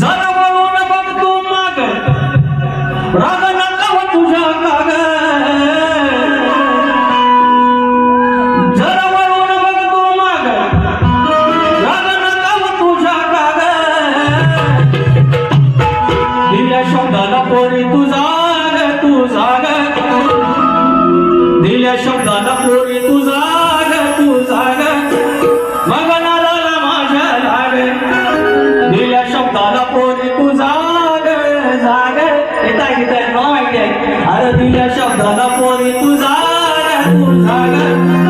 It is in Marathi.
none of माहिती आहे का माहिती आहे. अरे तुझ्या शब्दाला पोरी तुझा तुझा